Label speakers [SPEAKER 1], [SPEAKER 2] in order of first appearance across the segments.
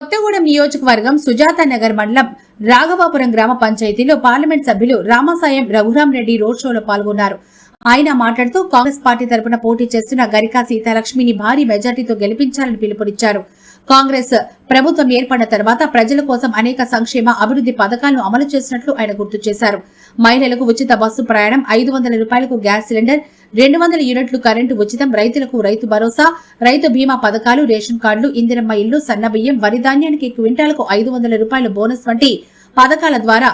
[SPEAKER 1] కొత్తగూడెం నియోజకవర్గం సుజాత నగర్ మండలం రాఘవాపురం గ్రామ పంచాయతీలో పార్లమెంట్ సభ్యులు రామసాయం రఘురాం రెడ్డి రోడ్ షోలో పాల్గొన్నారు. ఆయన మాట్లాడుతూ కాంగ్రెస్ పార్టీ తరపున పోటీ చేస్తున్న గరికా సీతాలక్ష్మిని భారీ మెజార్టీతో గెలిపించాలని పిలుపునిచ్చారు. కాంగ్రెస్ ప్రభుత్వం ఏర్పడిన తర్వాత ప్రజల కోసం అనేక సంక్షేమ అభివృద్ధి పథకాలను అమలు చేసినట్లు ఆయన గుర్తు చేశారు. మహిళలకు ఉచిత బస్సు ప్రయాణం ఐదు వందల రూపాయలకు గ్యాస్ సిలిండర్ రెండు వందల యూనిట్లు కరెంటు ఉచితం రైతులకు రైతు భరోసా రైతు బీమా పథకాలు రేషన్ కార్డులు ఇందిరమ్మ ఇల్లు సన్నబియ్యం వరి ధాన్యానికి క్వింటాలకు ఐదు వందల రూపాయల బోనస్ వంటి పథకాల ద్వారా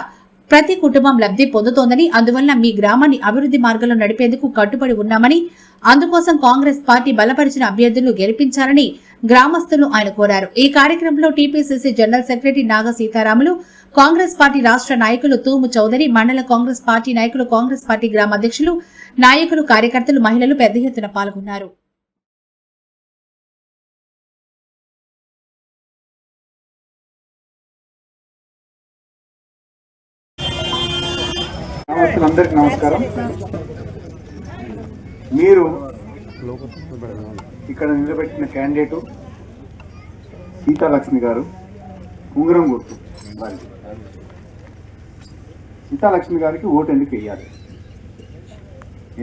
[SPEAKER 1] ప్రతి కుటుంబం లబ్ధి పొందుతోందని అందువల్ల మీ గ్రామాన్ని అభివృద్ధి మార్గంలో నడిపేందుకు కట్టుబడి ఉన్నామని అందుకోసం కాంగ్రెస్ పార్టీ బలపరిచిన అభ్యర్థులు గెలిపించాలని గ్రామస్తులను ఆయన కోరారు. ఈ కార్యక్రమంలో TPCC general secretary Naga Sitaramulu Congress party రాష్ట్ర నాయకులు తూము చౌదరి మండల కాంగ్రెస్ పార్టీ నాయకులు కాంగ్రెస్ పార్టీ గ్రామ అధ్యక్షులు నాయకులు కార్యకర్తలు మహిళలు పెద్ద ఎత్తున పాల్గొన్నారు.
[SPEAKER 2] నమస్కారం. మీరు ఇక్కడ నిలబెట్టిన క్యాండిడేటు సీతాలక్ష్మి గారు ఉంగరం గుర్తు వారికి సీతాలక్ష్మి గారికి ఓటు ఎందుకు వేయాలి?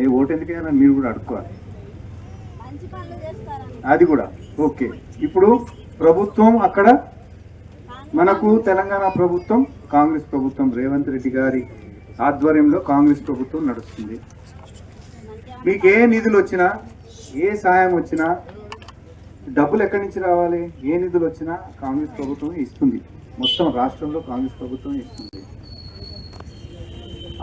[SPEAKER 2] ఏ ఓటు ఎందుకు వేయాలని మీరు కూడా అడుక్కోవాలి. అది కూడా. ఓకే. ఇప్పుడు ప్రభుత్వం అక్కడ మనకు తెలంగాణ ప్రభుత్వం కాంగ్రెస్ ప్రభుత్వం రేవంత్ రెడ్డి గారి ఆధ్వర్యంలో కాంగ్రెస్ ప్రభుత్వం నడుస్తుంది. మీకు ఏ నిధులు వచ్చినా ఏ సాయం వచ్చినా డబ్బులు ఎక్కడి నుంచి రావాలి ఏ నిధులు వచ్చినా కాంగ్రెస్ ప్రభుత్వం ఇస్తుంది. మొత్తం రాష్ట్రంలో కాంగ్రెస్ ప్రభుత్వం ఇస్తుంది.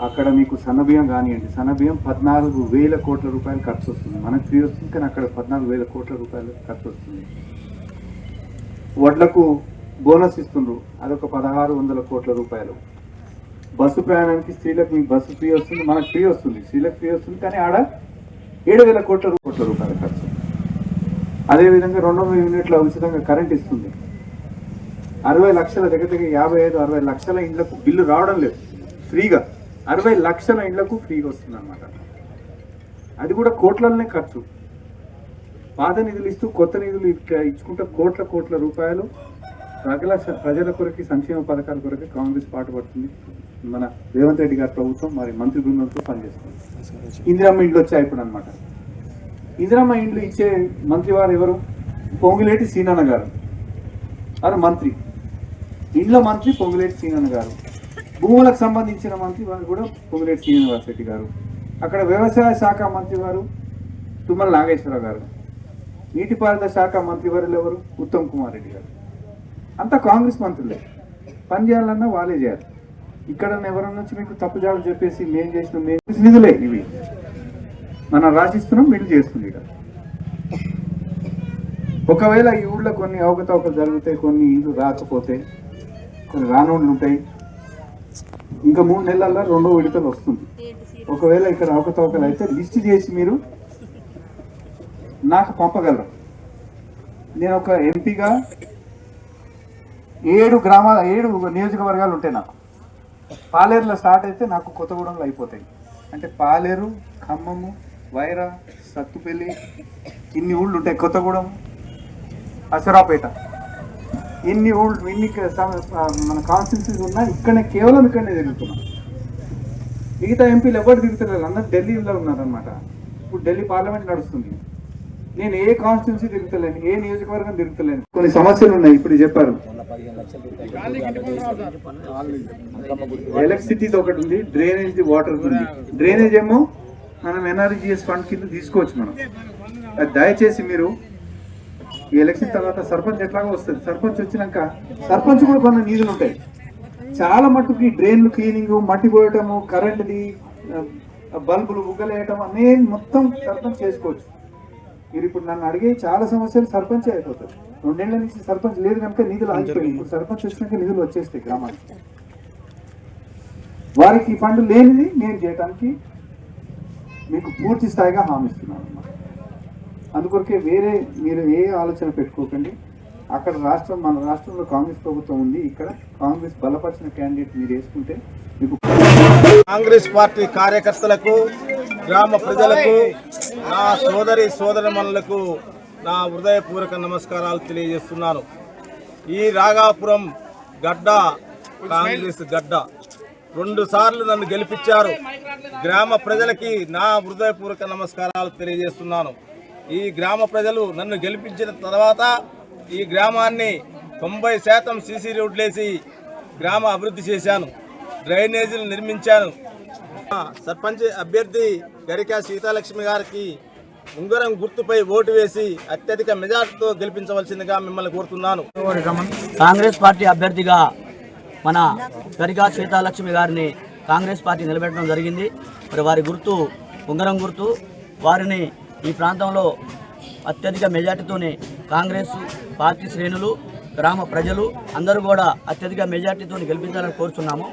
[SPEAKER 2] అక్కడ మీకు సన్నబియ్యం కానివ్వండి. సన్నబియ్యం పద్నాలుగు వేల కోట్ల రూపాయలు ఖర్చు వస్తుంది. మనకు ఫ్రీ వస్తుంది కానీ అక్కడ పద్నాలుగు వేల కోట్ల రూపాయలు ఖర్చు వస్తుంది. వడ్లకు బోనస్ ఇస్తుండ్రు. అదొక పదహారు వందల కోట్ల రూపాయలు. బస్సు ప్రయాణానికి స్త్రీలకు మీకు బస్సు ఫ్రీ వస్తుంది మనకు ఫ్రీ వస్తుంది. స్త్రీలకు ఫ్రీ వస్తుంది కానీ ఆడ ఏడు వేల కోట్ల కోట్ల రూపాయల ఖర్చు. అదేవిధంగా రెండు వందల యూనిట్ల ఉచితంగా కరెంట్ ఇస్తుంది. అరవై లక్షల దగ్గర దగ్గర యాభై ఐదు అరవై లక్షల ఇండ్లకు బిల్లు రావడం లేదు. ఫ్రీగా. అరవై లక్షల ఇండ్లకు ఫ్రీగా వస్తుంది అనమాట అది కూడా కోట్లలోనే ఖర్చు. పాత నిధులు ఇస్తూ కొత్త నిధులు ఇట్లా కోట్ల కోట్ల రూపాయలు ప్రజల ప్రజల కొరకు సంక్షేమ పథకాల కొరకు కాంగ్రెస్ పాటుపడుతుంది. మన రేవంత్ రెడ్డి గారి ప్రభుత్వం మరి మంత్రి బృందంతో పనిచేస్తుంది. ఇందిరమ్మ ఇండ్లు వచ్చాయి ఇప్పుడు అనమాట ఇందిరమ్మ ఇండ్లు ఇచ్చే మంత్రి వారు ఎవరు? పొంగులేటి సీనన్న గారు. వారు మంత్రి. ఇండ్ల మంత్రి పొంగులేటి సీనన్న గారు. భూములకు సంబంధించిన మంత్రి వారు కూడా పొంగులేటి శ్రీనివాస్ రెడ్డి గారు. అక్కడ వ్యవసాయ శాఖ మంత్రి వారు తుమ్మల నాగేశ్వర గారు. నీటిపారుదల శాఖ మంత్రి వారు ఎవరు? ఉత్తమ్ కుమార్ రెడ్డి గారు. అంతా కాంగ్రెస్ మంత్రులే. పని చేయాలన్నా వాళ్ళే చేయాలి. ఇక్కడ ఎవరన్నా వచ్చి మీకు తప్పుజాడు చెప్పేసి మేం చేసిన మేము నిధులే ఇవి. మనం రాసిస్తున్నాం వీళ్ళు చేస్తుంది ఇక్కడ ఒకవేళ ఈ ఊళ్ళో కొన్ని అవకతవకలు జరుగుతాయి కొన్ని ఇల్లు రాకపోతే కొన్ని రానోళ్ళు ఉంటాయి ఇంకా మూడు నెలల్లో రెండో విడతలు వస్తుంది. ఒకవేళ ఇక్కడ అవకతవకలు అయితే లిస్ట్ చేసి మీరు నాకు పంపగలరు. నేను ఒక ఎంపీగా ఏడు గ్రామాల ఏడు నియోజకవర్గాలు ఉంటాయి నాకు. పాలేరులో స్టార్ట్ అయితే నాకు కొత్తగూడెంలో అయిపోతాయి. అంటే పాలేరు ఖమ్మము వైరా సత్తుపల్లి ఇన్ని ఊళ్ళు ఉంటాయి. కొత్తగూడెం అసరాపేట. ఇన్ని ఊళ్ళు ఇన్ని మన కాన్స్టిట్యూన్సీస్ ఉన్నా ఇక్కడనే కేవలం ఇక్కడనే తిరుగుతున్నాం. మిగతా ఎంపీలు ఎవరు తిరుగుతున్నారు అందరు ఢిల్లీలో ఉన్నారనమాట ఇప్పుడు ఢిల్లీ పార్లమెంట్ నడుస్తుంది. నేను ఏ కాన్స్టిట్యున్సీ తిరుగుతలేను ఏ నియోజకవర్గం తిరుగుతలేను. కొన్ని సమస్యలు ఉన్నాయి ఇప్పుడు చెప్పారు. ఎలక్ట్రిసిటీది ఒకటి ఉంది డ్రైనేజ్ వాటర్ ఉంది. డ్రైనేజ్ ఏమో మనం ఎన్ఆర్జిఎస్ ఫండ్ కింద తీసుకోవచ్చు మనం. అది దయచేసి మీరు ఈ ఎలక్షన్ తర్వాత సర్పంచ్ ఎట్లాగో వస్తుంది. సర్పంచ్ వచ్చినాక సర్పంచ్ కూడా కొన్ని నిధులు ఉంటాయి. చాలా మట్టుకి డ్రైన్లు క్లీనింగ్ మట్టి పోయటము కరెంటుది బల్బులు ఉగ్గలేయటం అనేది మొత్తం సర్పంచ్ చేసుకోవచ్చు. మీరు ఇప్పుడు నన్ను అడిగే చాలా సమస్యలు సర్పంచ్ అయిపోతారు. రెండేళ్ళ నుంచి సర్పంచ్ లేదు కనుక నిధులు ఆగిపోయి ఇప్పుడు సర్పంచ్ వచ్చినాక నిధులు వచ్చేస్తాయి గ్రామానికి. వారికి ఈ ఫండ్ లేనిది నేను చేయడానికి మీకు పూర్తి స్థాయిగా హామీ ఇస్తున్నాను అన్నమాట. అందుకొరకే వేరే మీరు ఏ ఆలోచన పెట్టుకోకండి. అక్కడ రాష్ట్రం మన రాష్ట్రంలో కాంగ్రెస్ ప్రభుత్వం ఉంది. ఇక్కడ కాంగ్రెస్ బలపరిచిన క్యాండిడేట్ మీరు వేసుకుంటే మీకు
[SPEAKER 3] కాంగ్రెస్ పార్టీ కార్యకర్తలకు గ్రామ ప్రజలకు నా సోదరి సోదరిమణులకు నా హృదయపూర్వక నమస్కారాలు తెలియజేస్తున్నాను. ఈ రాగాపురం గడ్డ కాంగ్రెస్ గడ్డ రెండు సార్లు నన్ను గెలిపించారు. గ్రామ ప్రజలకి నా హృదయపూర్వక నమస్కారాలు తెలియజేస్తున్నాను. ఈ గ్రామ ప్రజలు నన్ను గెలిపించిన తర్వాత ఈ గ్రామాన్ని తొంభై శాతం సీసీ రోడ్లేసి గ్రామ అభివృద్ధి చేశాను. డ్రైనేజీలు నిర్మించాను. సర్పంచ్ అభ్యర్థి గరికా సీతాలక్ష్మి గారికి ఉంగరం గుర్తుపై ఓటు వేసి అత్యధిక మెజార్టీతో గెలిపించవలసిందిగా మిమ్మల్ని కోరుతున్నాను.
[SPEAKER 4] కాంగ్రెస్ పార్టీ అభ్యర్థిగా మన గరికా సీతాలక్ష్మి గారిని కాంగ్రెస్ పార్టీ నిలబెట్టడం జరిగింది. మరి వారి గుర్తు ఉంగరం గుర్తు వారిని ఈ ప్రాంతంలో అత్యధిక మెజార్టీతోనే కాంగ్రెస్ పార్టీ శ్రేణులు గ్రామ ప్రజలు అందరూ కూడా అత్యధిక మెజార్టీతో గెలిపించాలని కోరుతున్నాము